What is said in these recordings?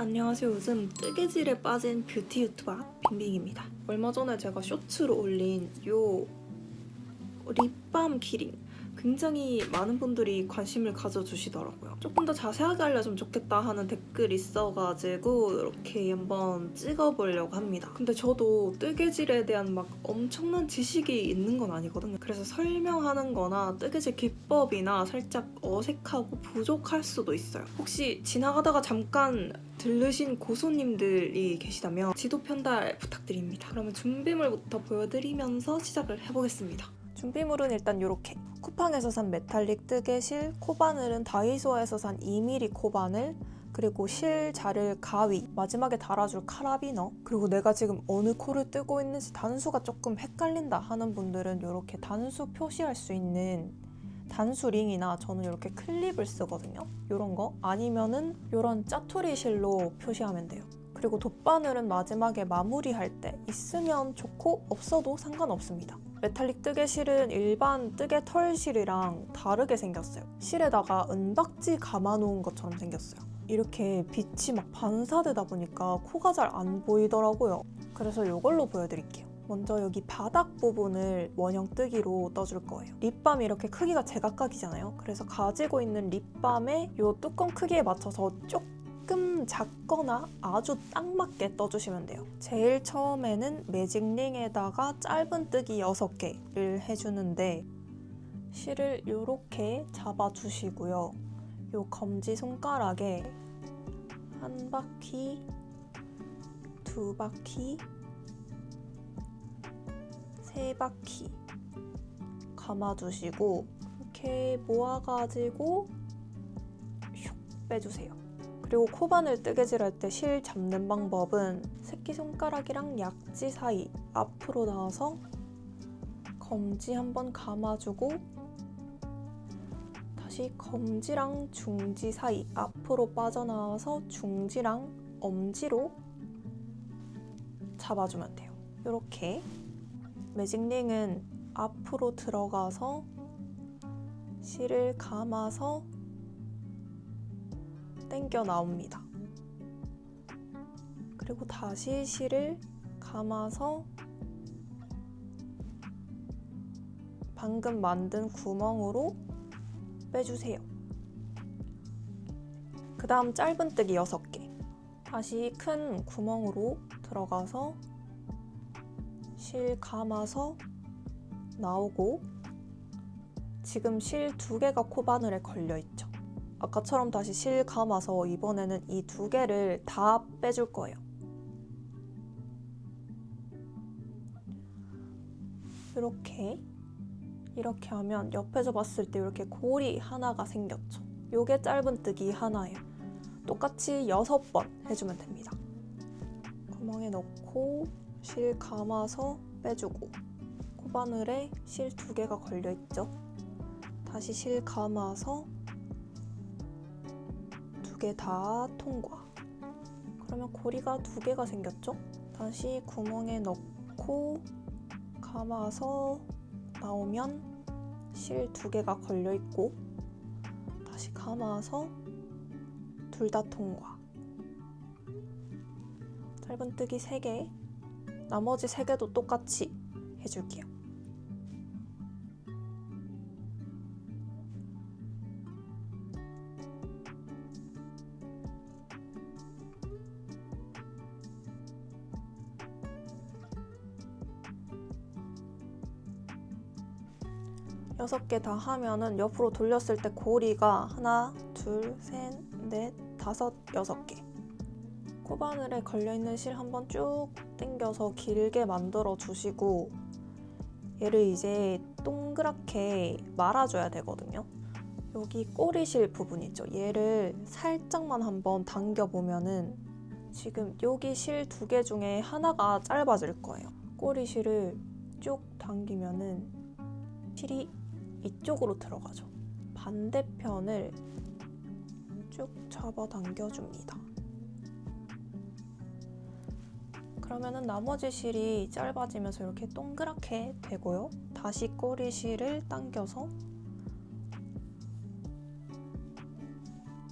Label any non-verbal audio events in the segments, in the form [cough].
안녕하세요. 요즘 뜨개질에 빠진 뷰티 유튜버 빙빙입니다. 얼마 전에 제가 쇼츠로 올린 요 립밤 키링 굉장히 많은 분들이 관심을 가져주시더라고요. 조금 더 자세하게 알려주면 좋겠다 하는 댓글 있어가지고 이렇게 한번 찍어보려고 합니다. 근데 저도 뜨개질에 대한 막 엄청난 지식이 있는 건 아니거든요. 그래서 설명하는 거나 뜨개질 기법이나 살짝 어색하고 부족할 수도 있어요. 혹시 지나가다가 잠깐 들르신 고소님들이 계시다면 지도 편달 부탁드립니다. 그러면 준비물부터 보여드리면서 시작을 해보겠습니다. 준비물은 일단 이렇게 쿠팡에서 산 메탈릭 뜨개 실, 코바늘은 다이소에서 산 2mm 코바늘, 그리고 실 자를 가위, 마지막에 달아줄 카라비너, 그리고 내가 지금 어느 코를 뜨고 있는지 단수가 조금 헷갈린다 하는 분들은 이렇게 단수 표시할 수 있는 단수 링이나 저는 이렇게 클립을 쓰거든요. 이런 거 아니면은 이런 짜투리 실로 표시하면 돼요. 그리고 돗바늘은 마지막에 마무리할 때 있으면 좋고 없어도 상관없습니다. 메탈릭 뜨개 실은 일반 뜨개 털 실이랑 다르게 생겼어요. 실에다가 은박지 감아놓은 것처럼 생겼어요. 이렇게 빛이 막 반사되다 보니까 코가 잘 안 보이더라고요. 그래서 이걸로 보여드릴게요. 먼저 여기 바닥 부분을 원형 뜨기로 떠줄 거예요. 립밤이 이렇게 크기가 제각각이잖아요. 그래서 가지고 있는 립밤의 이 뚜껑 크기에 맞춰서 조금 작거나 아주 딱 맞게 떠주시면 돼요. 제일 처음에는 매직링에다가 짧은 뜨기 6개를 해주는데 실을 이렇게 잡아주시고요. 요 검지 손가락에 한 바퀴, 두 바퀴, 세 바퀴 감아주시고 이렇게 모아가지고 슉 빼주세요. 그리고 코바늘 뜨개질 할 때 실 잡는 방법은 새끼손가락이랑 약지 사이 앞으로 나와서 검지 한번 감아주고 다시 검지랑 중지 사이 앞으로 빠져나와서 중지랑 엄지로 잡아주면 돼요. 이렇게 매직링은 앞으로 들어가서 실을 감아서 당겨 나옵니다. 그리고 다시 실을 감아서 방금 만든 구멍으로 빼주세요. 그 다음 짧은 뜨기 6개. 다시 큰 구멍으로 들어가서 실 감아서 나오고 지금 실 두 개가 코바늘에 걸려 있죠. 아까처럼 다시 실 감아서 이번에는 이 두 개를 다 빼줄 거예요. 이렇게 이렇게 하면 옆에서 봤을 때 이렇게 골이 하나가 생겼죠. 요게 짧은 뜨기 하나예요. 똑같이 여섯 번 해주면 됩니다. 구멍에 넣고 실 감아서 빼주고 코바늘에 실 두 개가 걸려 있죠. 다시 실 감아서 두 개 다 통과. 그러면 고리가 두 개가 생겼죠? 다시 구멍에 넣고 감아서 나오면 실 두 개가 걸려 있고 다시 감아서 둘 다 통과. 짧은 뜨기 3개, 나머지 3개도 똑같이 해줄게요. 여섯 개 다 하면은 옆으로 돌렸을 때 고리가 하나, 둘, 셋, 넷, 다섯, 여섯 개. 코바늘에 걸려있는 실 한번 쭉 당겨서 길게 만들어 주시고 얘를 이제 동그랗게 말아줘야 되거든요. 여기 꼬리실 부분이죠. 얘를 살짝만 한번 당겨보면은 지금 여기 실 두 개 중에 하나가 짧아질 거예요. 꼬리실을 쭉 당기면은 실이 이쪽으로 들어가죠. 반대편을 쭉 잡아 당겨줍니다. 그러면은 나머지 실이 짧아지면서 이렇게 동그랗게 되고요. 다시 꼬리 실을 당겨서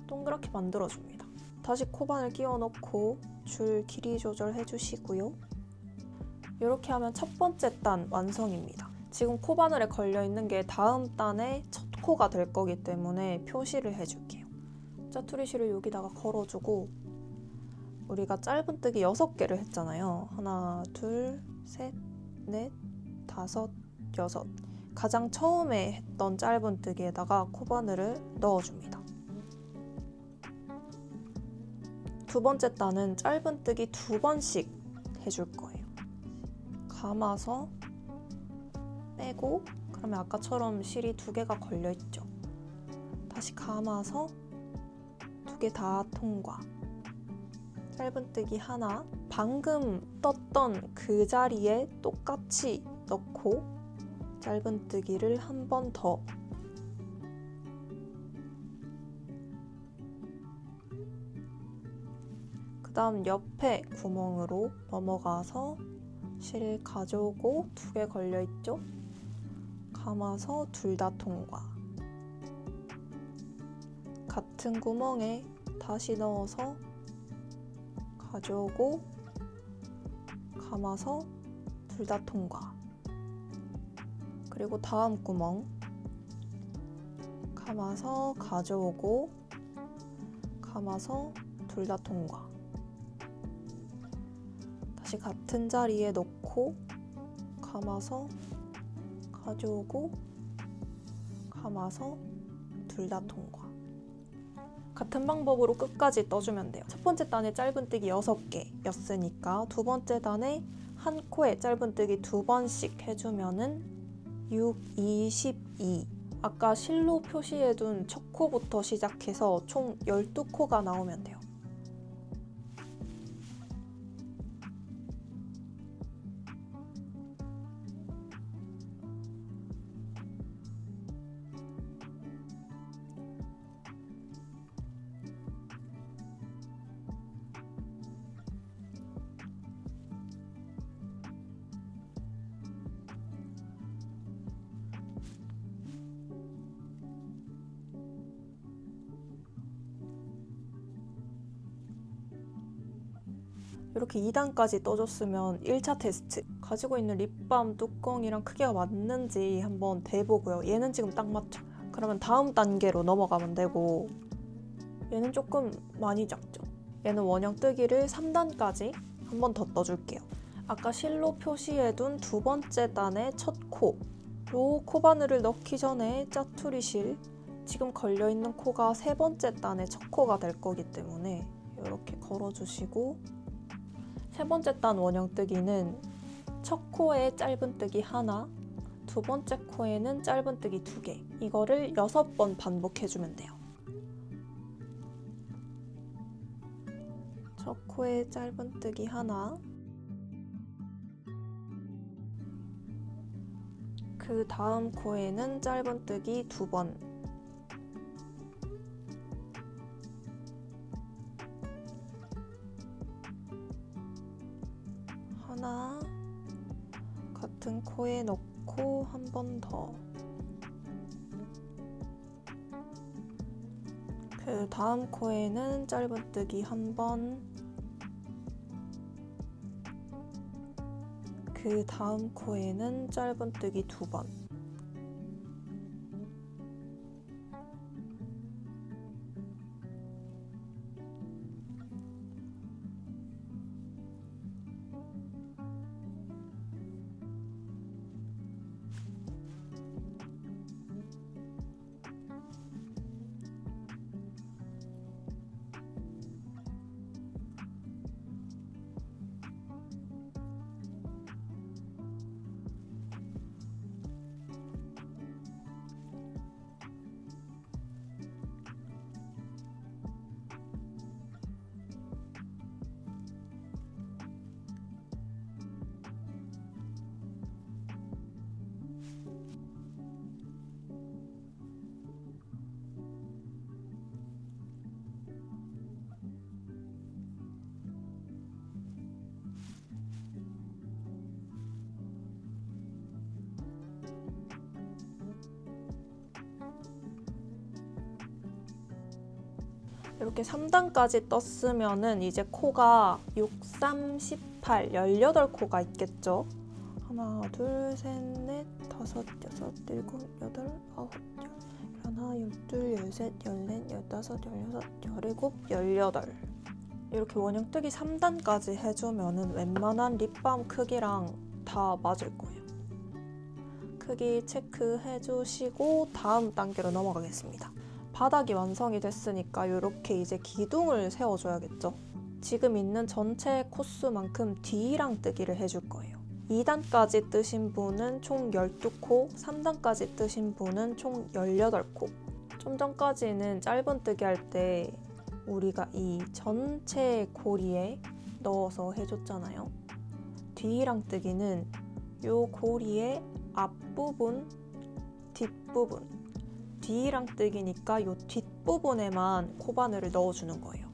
동그랗게 만들어줍니다. 다시 코바늘 끼워 넣고 줄 길이 조절해 주시고요. 이렇게 하면 첫 번째 단 완성입니다. 지금 코 바늘에 걸려 있는 게 다음 단의 첫 코가 될 거기 때문에 표시를 해줄게요. 짜투리실을 여기다가 걸어주고 우리가 짧은뜨기 6개를 했잖아요. 하나, 둘, 셋, 넷, 다섯, 여섯. 가장 처음에 했던 짧은뜨기에다가 코바늘을 넣어줍니다. 두 번째 단은 짧은뜨기 두 번씩 해줄 거예요. 감아서 빼고 그러면 아까처럼 실이 두 개가 걸려 있죠. 다시 감아서 두 개 다 통과. 짧은뜨기 하나. 방금 떴던 그 자리에 똑같이 넣고 짧은뜨기를 한 번 더. 그 다음 옆에 구멍으로 넘어가서 실 가져오고 두 개 걸려 있죠? 감아서 둘 다 통과. 같은 구멍에 다시 넣어서 가져오고 감아서 둘 다 통과. 그리고 다음 구멍 감아서 가져오고 감아서 둘 다 통과. 다시 같은 자리에 놓고 감아서 가져오고 감아서 둘 다 통과. 같은 방법으로 끝까지 떠주면 돼요. 첫 번째 단에 짧은뜨기 6개였으니까 두 번째 단에 한 코에 짧은뜨기 두 번씩 해주면은 6, 2, 12. 아까 실로 표시해둔 첫 코부터 시작해서 총 12코가 나오면 돼요. 이렇게 2단까지 떠줬으면 1차 테스트. 가지고 있는 립밤 뚜껑이랑 크기가 맞는지 한번 대보고요. 얘는 지금 딱 맞죠 그러면 다음 단계로 넘어가면 되고 얘는 조금 많이 작죠? 얘는 원형 뜨기를 3단까지 한 번 더 떠줄게요. 아까 실로 표시해둔 두 번째 단의 첫 코. 요 코바늘을 넣기 전에 짜투리 실. 지금 걸려있는 코가 세 번째 단의 첫 코가 될 거기 때문에 이렇게 걸어주시고 세 번째 단 원형뜨기는 첫 코에 짧은뜨기 하나, 두 번째 코에는 짧은뜨기 두 개. 이거를 여섯 번 반복해주면 돼요. 첫 코에 짧은뜨기 하나, 그 다음 코에는 짧은뜨기 두 번. 하나 같은 코에 넣고 한 번 더. 그 다음 코에는 짧은뜨기 한 번. 그 다음 코에는 짧은뜨기 두 번. 이렇게 3단까지 떴으면은 이제 코가 6, 3, 18, 18코가 있겠죠? 하나, 둘, 셋, 넷, 다섯, 여섯, 일곱, 여덟, 아홉, 열, 하나, 열둘, 열셋, 열넷, 열다섯, 열여섯, 열일곱, 열여덟. 이렇게 원형뜨기 3단까지 해주면은 웬만한 립밤 크기랑 다 맞을 거예요. 크기 체크해 주시고 다음 단계로 넘어가겠습니다. 바닥이 완성이 됐으니까 이렇게 이제 기둥을 세워줘야겠죠. 지금 있는 전체 코스만큼 D랑 뜨기를 해줄 거예요. 2단까지 뜨신 분은 총 12코, 3단까지 뜨신 분은 총 18코. 좀 전까지는 짧은 뜨기 할 때 우리가 이 전체 고리에 넣어서 해줬잖아요. D랑 뜨기는 이 고리의 앞부분, 뒷부분, 뒤랑 뜨기니까 이 뒷부분에만 코바늘을 넣어주는 거예요.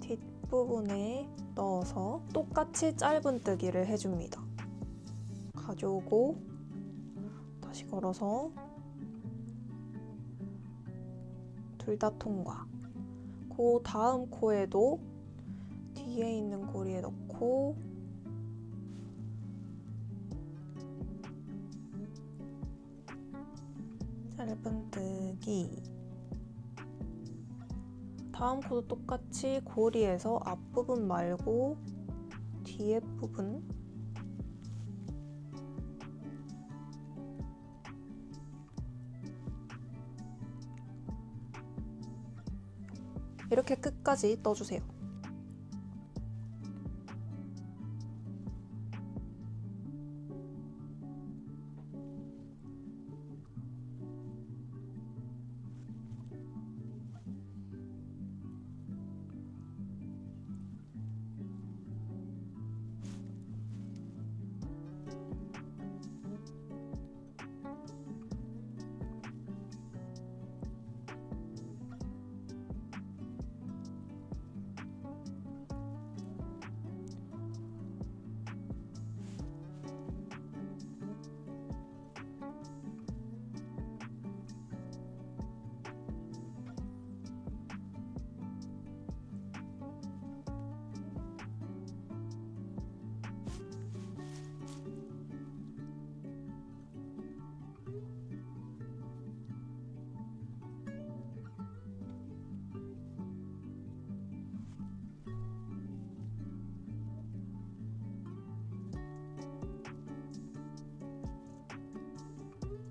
뒷부분에 넣어서 똑같이 짧은 뜨기를 해줍니다. 가져오고 다시 걸어서 둘 다 통과. 그 다음 코에도 뒤에 있는 고리에 넣고 짧은 뜨기 다음 코도 똑같이 고리에서 앞부분 말고 뒤에 부분 이렇게 끝까지 떠주세요.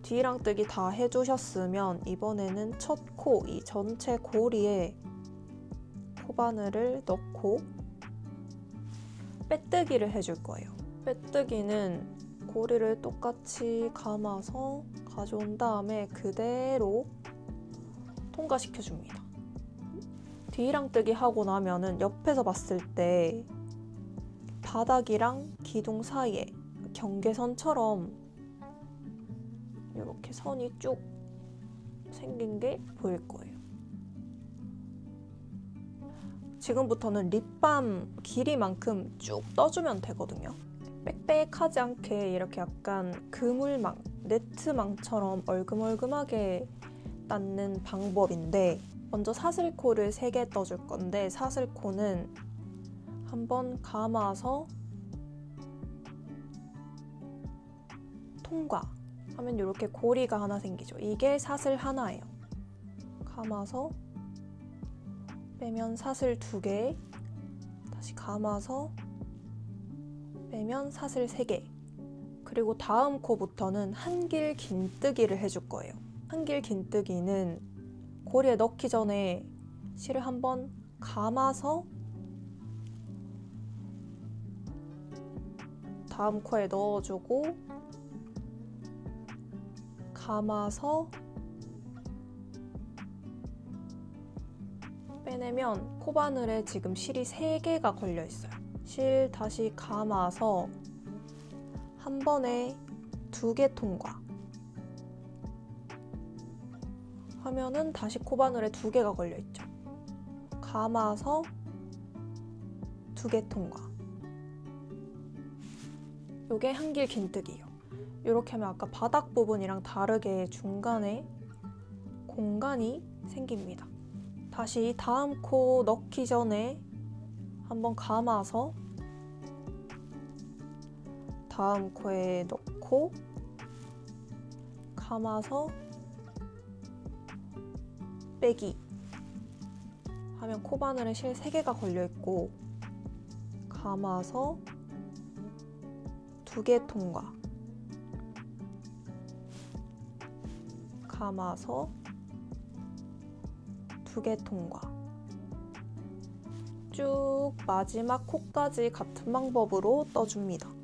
뒤랑 뜨기 다 해주셨으면 이번에는 첫 코, 이 전체 고리에 코바늘을 넣고 빼뜨기를 해줄 거예요. 빼뜨기는 고리를 똑같이 감아서 가져온 다음에 그대로 통과시켜줍니다. 뒤랑 뜨기 하고 나면은 옆에서 봤을 때 바닥이랑 기둥 사이에 경계선처럼 이렇게 선이 쭉 생긴 게 보일 거예요. 지금부터는 립밤 길이만큼 쭉 떠주면 되거든요. 빽빽하지 않게 이렇게 약간 그물망, 네트망처럼 얼금얼금하게 닦는 방법인데 먼저 사슬코를 3개 떠줄 건데 사슬코는 한번 감아서 통과 하면 이렇게 고리가 하나 생기죠. 이게 사슬 하나예요. 감아서 빼면 사슬 두 개, 다시 감아서 빼면 사슬 세 개. 그리고 다음 코부터는 한길 긴뜨기를 해줄 거예요. 한길 긴뜨기는 고리에 넣기 전에 실을 한번 감아서 다음 코에 넣어주고 감아서 빼내면 코바늘에 지금 실이 3개가 걸려 있어요. 실 다시 감아서 한 번에 두 개 통과. 하면은 다시 코바늘에 두 개가 걸려 있죠. 감아서 두 개 통과. 요게 한길 긴뜨기예요. 이렇게 하면 아까 바닥 부분이랑 다르게 중간에 공간이 생깁니다. 다시 다음 코 넣기 전에 한번 감아서 다음 코에 넣고 감아서 빼기 하면 코바늘에 실 3개가 걸려있고 감아서 두개 통과 감아서 두 개 통과 쭉 마지막 코까지 같은 방법으로 떠줍니다.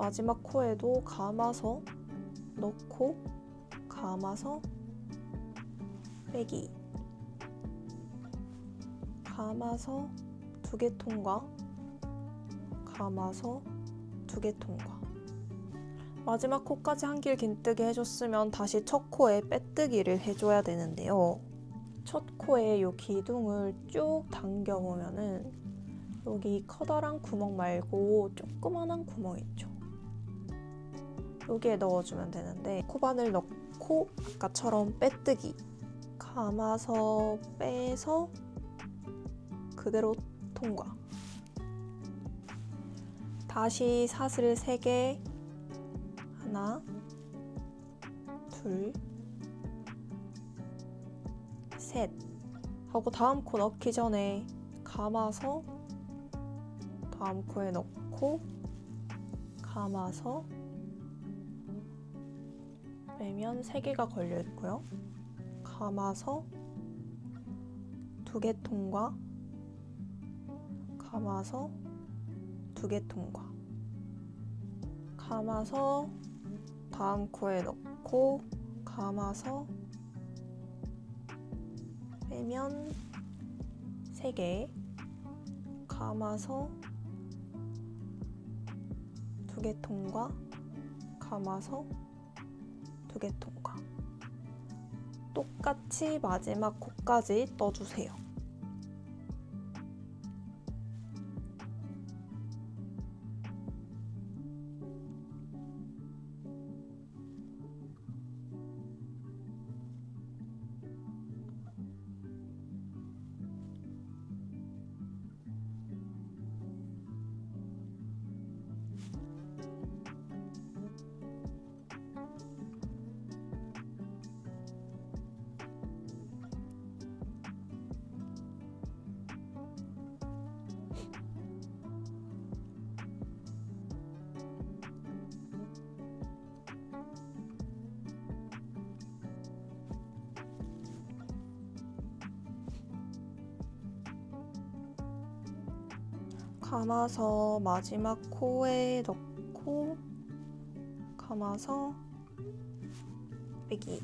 마지막 코에도 감아서 넣고 감아서 빼기. 감아서 두 개 통과. 감아서 두 개 통과. 마지막 코까지 한 길 긴뜨기 해줬으면 다시 첫 코에 빼뜨기를 해줘야 되는데요. 첫 코에 요 기둥을 쭉 당겨보면은 여기 커다란 구멍 말고 조그만한 구멍 있죠 여기에 넣어주면 되는데 코바늘 넣고 아까처럼 빼뜨기. 감아서 빼서 그대로 통과. 다시 사슬 3개 하나 둘셋 하고 다음 코 넣기 전에 감아서 다음 코에 넣고 감아서 빼면 3개가 걸려 있고요. 감아서 두개 통과. 감아서 두개 통과. 감아서 다음 코에 넣고 감아서 빼면 3개. 감아서 두개 통과. 감아서 두 개 통과. 똑같이 마지막 코까지 떠주세요. 감아서 마지막 코에 넣고 감아서 빼기.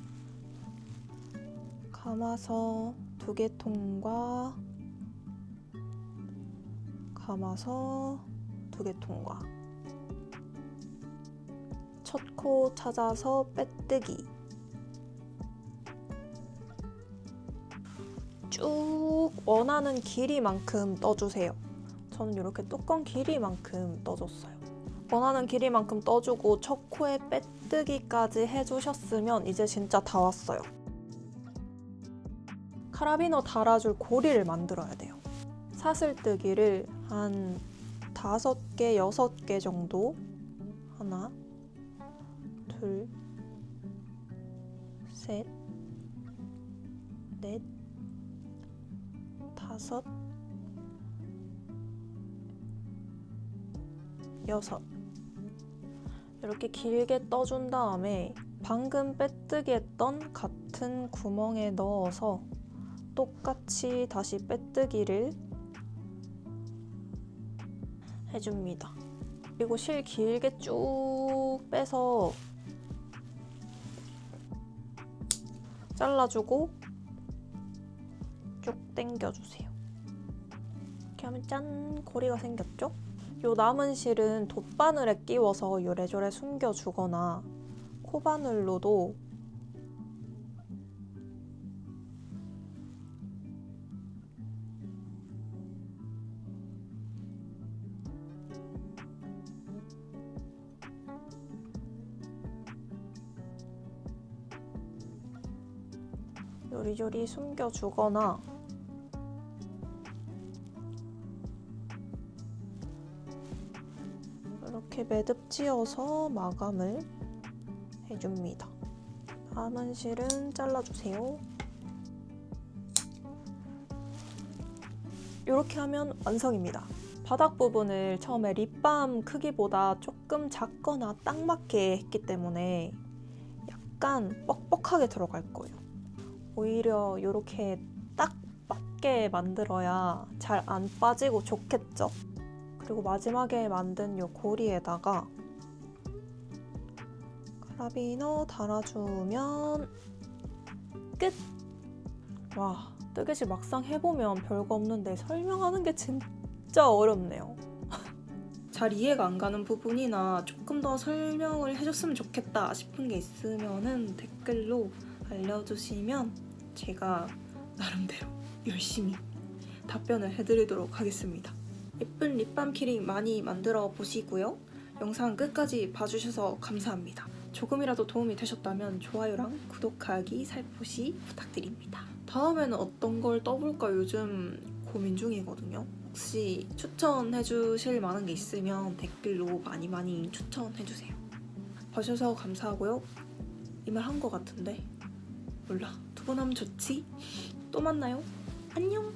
감아서 두개 통과. 감아서 두개 통과. 첫 코 찾아서 빼뜨기. 쭉 원하는 길이만큼 떠주세요. 저는 이렇게 뚜껑 길이만큼 떠줬어요. 원하는 길이만큼 떠주고 첫 코에 빼뜨기까지 해주셨으면 이제 진짜 다 왔어요. 카라비너 달아줄 고리를 만들어야 돼요. 사슬뜨기를 한 다섯 개, 여섯 개 정도. 하나, 둘, 셋, 넷, 다섯, 여섯. 이렇게 길게 떠준 다음에 방금 빼뜨기 했던 같은 구멍에 넣어서 똑같이 다시 빼뜨기를 해줍니다. 그리고 실 길게 쭉 빼서 잘라주고 쭉 당겨주세요. 이렇게 하면 짠 고리가 생겼죠? 요 남은 실은 돗바늘에 끼워서 요래조래 숨겨주거나 코바늘로도 요리조리 숨겨주거나 이렇게 매듭 지어서 마감을 해줍니다. 남은 실은 잘라주세요. 이렇게 하면 완성입니다. 바닥 부분을 처음에 립밤 크기보다 조금 작거나 딱 맞게 했기 때문에 약간 뻑뻑하게 들어갈 거예요. 오히려 이렇게 딱 맞게 만들어야 잘 안 빠지고 좋겠죠? 그리고 마지막에 만든 요 고리에다가 카라비너 달아주면 끝! 와, 뜨개질 막상 해보면 별거 없는데 설명하는 게 진짜 어렵네요. [laughs] 잘 이해가 안 가는 부분이나 조금 더 설명을 해줬으면 좋겠다 싶은 게 있으면은 댓글로 알려주시면 제가 나름대로 열심히 답변을 해드리도록 하겠습니다. 예쁜 립밤 키링 많이 만들어 보시고요. 영상 끝까지 봐주셔서 감사합니다. 조금이라도 도움이 되셨다면 좋아요랑 구독하기 살포시 부탁드립니다. 다음에는 어떤 걸 떠볼까 요즘 고민 중이거든요. 혹시 추천해 주실 만한 게 있으면 댓글로 많이 많이 추천해 주세요. 봐주셔서 감사하고요. 이 말 한 거 같은데 몰라 두 번 하면 좋지? 또 만나요. 안녕.